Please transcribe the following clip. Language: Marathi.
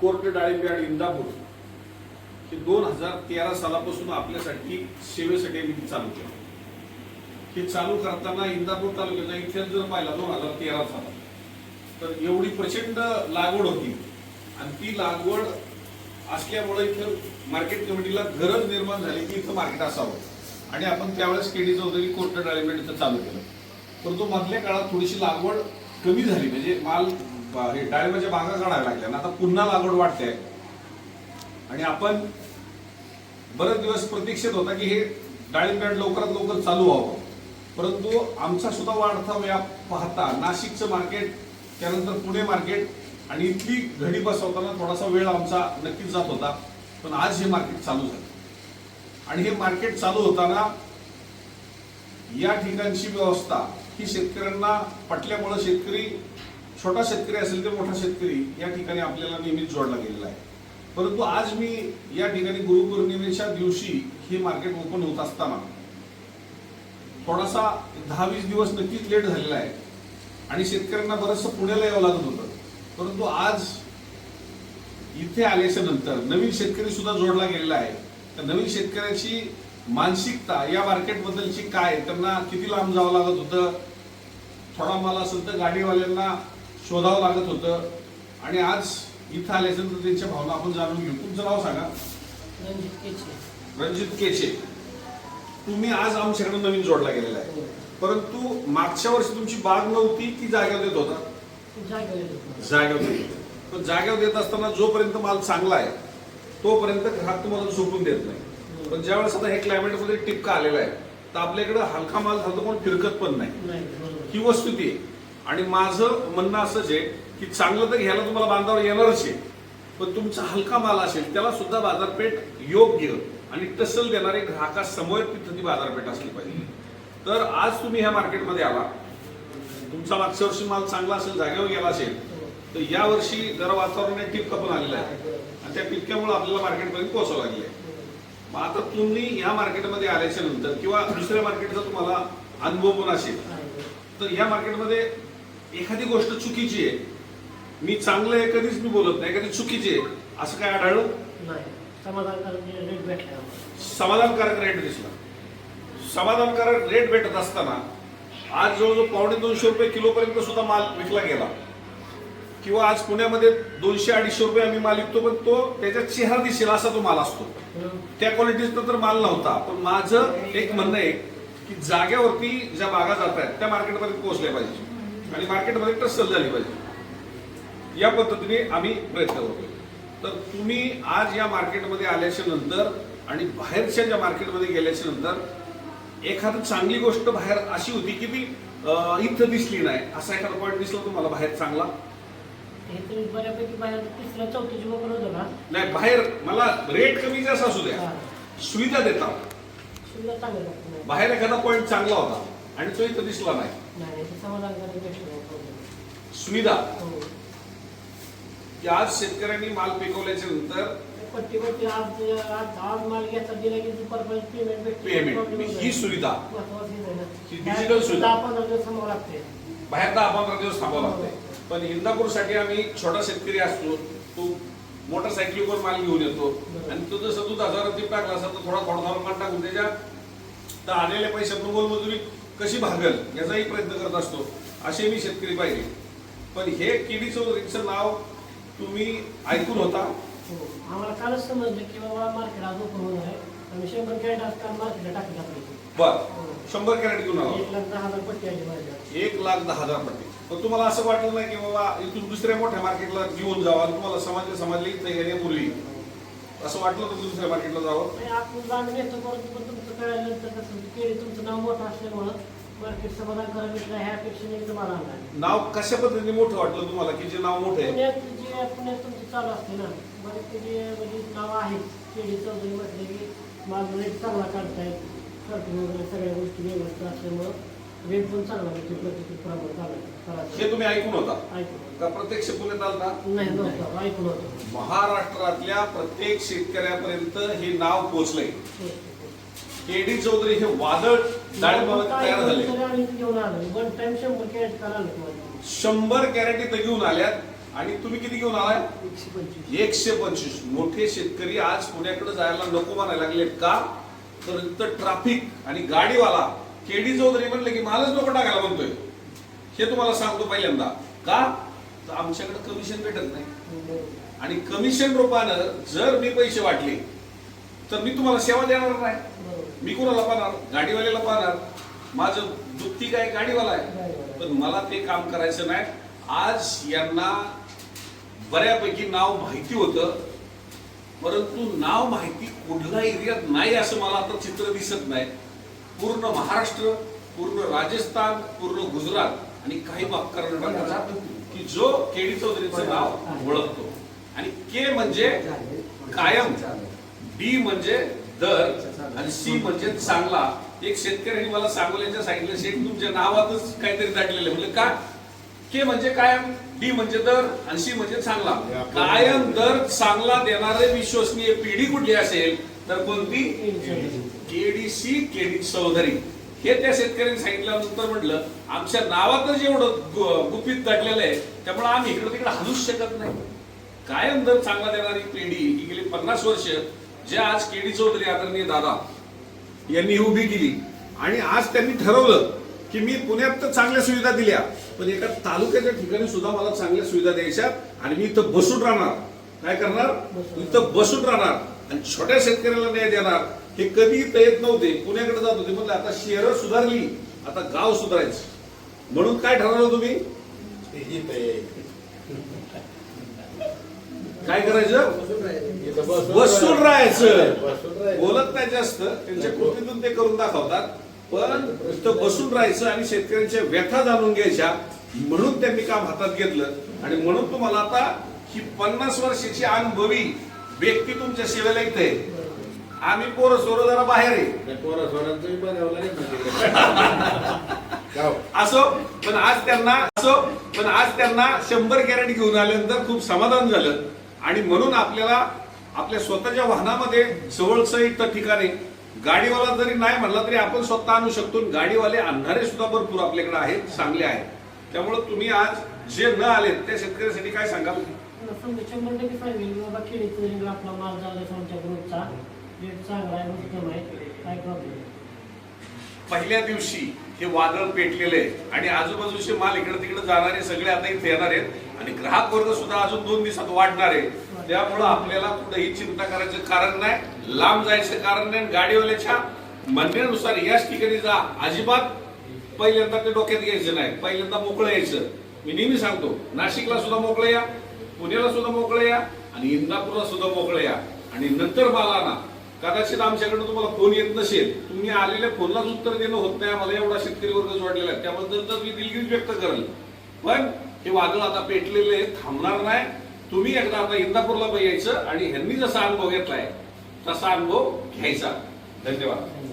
कोर्ट डाळिंबे आणि इंदापूर हे दोन हजार तेरा सालापासून आपल्यासाठी सेवेसाठी मी चालू केलं. हे चालू करताना इंदापूर तालुक्याचा इतिहास जर पाहिला दोन हजार तेरा साला तर एवढी प्रचंड लागवड होती. आणि ती लागवड असल्यामुळे इथं मार्केट कमिटीला गरज निर्माण झाली की इथं मार्केट असावं. आणि आपण त्यावेळेस केडीचं होतं की कोर्ट डाळिंबे इथं चालू केलं. परंतु मधल्या काळात थोडीशी लागवड कमी झाली. म्हणजे माल हे डाळिंबाच्या बागा काढायला लागल्या. आणि आता पुन्हा लागवड वाटते आणि आपण बरेच दिवस प्रतीक्षेत होता की हे डाळिंब लवकरात लवकर चालू व्हावं. परंतु आमचा सुद्धा वाढता व्याप पाहता नाशिकचं मार्केट त्यानंतर पुणे मार्केट आणि इथली घडी बसवताना थोडासा वेळ आमचा नक्कीच जात होता. पण आज हे मार्केट चालू झालं. आणि हे मार्केट चालू होताना या ठिकाणची व्यवस्था ही शेतकऱ्यांना पटल्यामुळे शेतकरी छोटा शेतकरी असेल तर मोठा शेतकरी या ठिकाणी आपल्याला नेहमीच जोडला गेलेला आहे. परंतु आज मी या ठिकाणी गुरुपौर्णिमेच्या दिवशी हे मार्केट ओपन होत असताना थोडासा दहा वीस दिवस नक्कीच लेट झालेला आहे आणि शेतकऱ्यांना बरंचसं पुण्याला यावं लागत होतं. परंतु आज इथे आल्याच्यानंतर नवीन शेतकरी सुद्धा जोडला गेलेला आहे. तर नवीन शेतकऱ्याची मानसिकता या मार्केट बद्दलची काय त्यांना किती लांब जावं लागत होतं? थोडा मला असेल तर गाडीवाल्यांना शोधावं लागत होतं. आणि आज इथं आल्याच्यानंतर त्यांच्या भावना आपण जाणून घेऊ. तुमचं नाव सांगा. रणजित केचे रणजित केचे तुम्ही आज आमच्याकडे नवीन जोडला गेलेला आहे. परंतु मागच्या वर्षी तुमची बाग नव्हती की जाग्यावर देत होता. जागेवर देत. पण जाग्यावर देत असताना जोपर्यंत माल चांगला आहे तोपर्यंत ग्राहक तुम्हाला झोपून देत नाही. पण ज्यावेळेस आता हे क्लायमेटमध्ये टिपका आलेला आहे तर आपल्याकडे हलका माल झाला तर कोण फिरकत पण नाही. ही वस्तुती आहे. आणि माझं म्हणणं असंच आहे की चांगलं तर घ्यायला तुम्हाला बांधावर येणारच आहे. पण तुमचा हलका माल असेल त्याला सुद्धा बाजारपेठ योग्य आणि टसल देणारे ग्राहकासमोर तिथं ती बाजारपेठ असली पाहिजे. तर आज तुम्ही ह्या मार्केटमध्ये आला. तुमचा मागच्या वर्षी माल चांगला असेल जागेवर गेला असेल तर या वर्षी जरा वातावरणाने टिपका पण आलेला आहे. आणि त्या टिपक्यामुळे आपल्याला मार्केटमध्ये पोहोचावं लागले मग आता तुम्ही ह्या मार्केटमध्ये आल्याच्यानंतर किंवा दुसऱ्या मार्केटचा तुम्हाला अनुभव पण असेल तर या मार्केटमध्ये एखादी गोष्ट चुकीची आहे. मी चांगलं आहे कधीच मी बोलत नाही. एखादी चुकीची आहे. असं काय आढळलं? नाही. समाधानकारक रेट भेटला आम्हाला. समाधानकारक रेट दिसला. समाधानकारक रेट भेटत असताना आज जवळजवळ पावणे दोनशे रुपये किलो पर्यंत सुद्धा माल विकला गेला. किंवा आज पुण्यामध्ये दोनशे अडीचशे रुपये आम्ही माल विकतो पण तो त्याच्या चेहरा दिसेल असा तो माल असतो. त्या क्वालिटीचा तर माल नव्हता. पण माझं एक म्हणणं आहे की जाग्यावरती ज्या बागा जात आहेत त्या मार्केटमध्ये पोहोचल्या पाहिजे. आणि मार्केटमध्ये टसल झाली पाहिजे. या पद्धतीने आम्ही प्रयत्न करतोय. तर तुम्ही आज या मार्केटमध्ये आल्याच्यानंतर आणि बाहेरच्या ज्या मार्केटमध्ये गेल्याच्यानंतर एखादी चांगली गोष्ट बाहेर अशी होती की ती इथं दिसली नाही असा एखादा पॉईंट दिसला तुम्हाला बाहेर चांगला? नाही बाहेर मला रेट कमी जास्त असू द्या. सुविधा नाही. बाहेर एखादा पॉईंट चांगला होता. आणि तो इथं दिसला नाही ते. सुविधा हो. की आज शेतकऱ्यांनी माल पिकवल्याच्या नंतर पेमेंट ही नाही. सुविधा. ही digital सुविधा. बाहेर दहा पंधरा दिवस थांबावं लागते पण इंदापूरसाठी आम्ही छोटा शेतकरी असतो तो मोटरसायकलीवर माल घेऊन येतो आणि तो जसं दूध हजारात टाकला असा तर थोडा थोडा थोडा माल टाकून त्याच्या तर आलेल्या पैशातून मोलमजुरी कशी भागल याचाही प्रयत्न करत असतो. असे मी शेतकरी पाहिजे पण हे केडी चौधरीचं नाव तुम्ही ऐकून होता? हो. आम्हाला कालच समजलं की बाबा मार्केट आज ओपन होणार आहे. आम्ही शंभर कॅरेट असताना मार्केटला टाकलं टाकलं बर. शंभर कॅरेट घेऊन आला. एक लाख दहा हजार पट्टी आली माझ्या. एक लाख दहा हजार पट्टी. पण तुम्हाला असं वाटलं नाही की बाबा इथून दुसऱ्या मोठ्या मार्केटला घेऊन जावं आणि तुम्हाला समाजले समाजले इथं येण्यापूर्वी असं वाटलं तर दुसऱ्या मार्केटला जावं? नाही, आपण जाणून येतो परंतु पण तुमचं कळाल्यानंतर कसं केळी तुमचं नाव मोठं असल्यामुळं मार्केट समाधान ह्या अपेक्षेने आला. नाव कशा पद्धतीने मोठं वाटलं तुम्हाला की जे नाव मोठं आहे? पुण्यात जे पुण्यात तुमचं चालू असते ना बरेच जे म्हणजे नाव आहेत केळी चौधरी म्हटले की माझं रेट चांगला काढतायत वगैरे सगळ्या गोष्टी व्यवस्थित असल्यामुळं. पण चांगला हे तुम्ही ऐकून होता? का प्रत्यक्ष पुण्यात आलता नाही नव्हतं. ऐकून होतं. महाराष्ट्रातल्या प्रत्येक शेतकऱ्यापर्यंत हे नाव पोहोचलंय. केडी चौधरी हे वादळ डाळिंबामध्ये तयार झाले. शंभर कॅरेट इथं घेऊन आल्यात. आणि तुम्ही किती घेऊन आलाय? एकशे पंचवीस. एकशे पंचवीस. मोठे शेतकरी आज पुण्याकडे जायला नको म्हणायला लागले का? तर ट्रॅफिक आणि गाडीवाला केडी चौधरी म्हणले की मालच नको टाकायला म्हणतोय. हे तुम्हाला सांगतो पहिल्यांदा. का? तर आमच्याकडे कमिशन भेटत नाही. आणि कमिशन रूपानं जर मी पैसे वाटले तर मी तुम्हाला सेवा देणार नाही. मी कोणाला पाहणार? गाडीवाल्याला पाहणार. माझं दुःखी काय गाडीवाला आहे. पण मला ते काम करायचं नाही. आज यांना बऱ्यापैकी नाव माहिती होतं. परंतु नाव माहिती कुठल्या एरियात नाही असं मला आता चित्र दिसत नाही. पूर्ण महाराष्ट्र पूर्ण राजस्थान पूर्ण गुजरात आणि काही भाग कर्नाटकाचा की जो केडी चौधरीचं नाव ओळखतो. आणि के म्हणजे कायम डी म्हणजे दर आणि सी म्हणजे चांगला. एक शेतकऱ्यांनी मला सांगोल्याच्या सांगितलं शेठ तुमच्या नावातच काहीतरी दाटलेलं आहे. म्हणजे का? के म्हणजे कायम डी म्हणजे दर आणि सी म्हणजे चांगला. कायम दर चांगला देणारे विश्वसनीय पिढी कुठली असेल? तर कोणती? केडीसी केडी चौधरी हे त्या शेतकऱ्यांनी सांगितल्यानंतर म्हटलं आमच्या नावातच एवढं गुपित दडलेलं आहे त्यामुळे आम्ही इकडे तिकडे हलूच शकत नाही. कायम दर चांगला देणारी पिढी ही गेली पन्नास वर्ष. जे आज केडी चौधरी आदरणीय दादा यांनी उभी केली. आणि आज त्यांनी ठरवलं की मी पुण्यात तर चांगल्या सुविधा दिल्या पण एका तालुक्याच्या ठिकाणी सुद्धा मला चांगल्या सुविधा द्यायच्या आणि मी इथं बसून राहणार. काय करणार. इथं बसून राहणार. आणि छोट्या शेतकऱ्याला न्याय देणार हे कधी येत नव्हते. पुण्याकडे जात होते. म्हणजे आता शहरं सुधारली. आता गाव सुधारायचं. म्हणून काय ठरवलं तुम्ही? काय करायचं? बसून राहायचं. बोलत नाही जास्त. त्यांच्या कृतीतून ते करून दाखवतात. पण इथं बसून राहायचं आणि शेतकऱ्यांच्या व्यथा जाणून घ्यायच्या म्हणून त्यांनी काम हातात घेतलं. आणि म्हणून तुम्हाला आता ही पन्नास वर्षाची अनुभवी व्यक्ती तुमच्या सेवेला इथे. आम्ही पोरं सोरं जरा बाहेर आहे. असो पण आज त्यांना असो पण आज त्यांना शंभर कॅरेट घेऊन आल्यानंतर खूप समाधान झालं. आणि म्हणून आपल्याला आपल्या स्वतःच्या वाहनामध्ये जवळचं ठिकाणी गाडीवाला जरी नाही म्हणला तरी आपण स्वतः आणू शकतो. गाडीवाले आणणारे सुद्धा भरपूर आपल्याकडे आहेत चांगले आहेत. त्यामुळे तुम्ही आज जे न आले त्या शेतकऱ्यासाठी काय सांगाल? समजा शंभर टक्के सांगेल की बाबा खेळीचं रिंग आपला माल झाला आमच्या ग्रुपचा. रेट चांगला आहे उत्तम आहे काय प्रॉब्लेम पहिल्या दिवशी हे वादळ पेटलेले आहे आणि आजूबाजूचे माल इकडे तिकडे जाणारे सगळे आता इथे येणार आहेत. आणि ग्राहक वर्ग सुद्धा अजून दोन दिवसात वाढणार आहे. त्यामुळं आपल्याला कुठेही चिंता करायचं कारण नाही लांब जायचं कारण नाही गाडीवाल्याच्या म्हणण्यानुसार याच ठिकाणी जा. अजिबात पहिल्यांदा ते डोक्यात घ्यायचं नाही. पहिल्यांदा मोकळं यायचं. मी नेहमी सांगतो नाशिकला सुद्धा मोकळं या. पुण्याला सुद्धा मोकळे या आणि इंदापूरला सुद्धा मोकळे या. आणि नंतर मला ना कदाचित आमच्याकडे तुम्हाला फोन येत नसेल तुम्ही आलेल्या फोनलाच उत्तर देणं होत नाही मला एवढा शेतकरी वर्ग जोडलेला आहे. त्याबद्दल तर मी दिलगिरी व्यक्त करेल. पण हे वादळ आता पेटलेले आहे, थांबणार नाही. तुम्ही एकदा आता इंदापूरला यायचं आणि ह्यांनी जसा अनुभव घेतलाय तसा अनुभव घ्यायचा. धन्यवाद.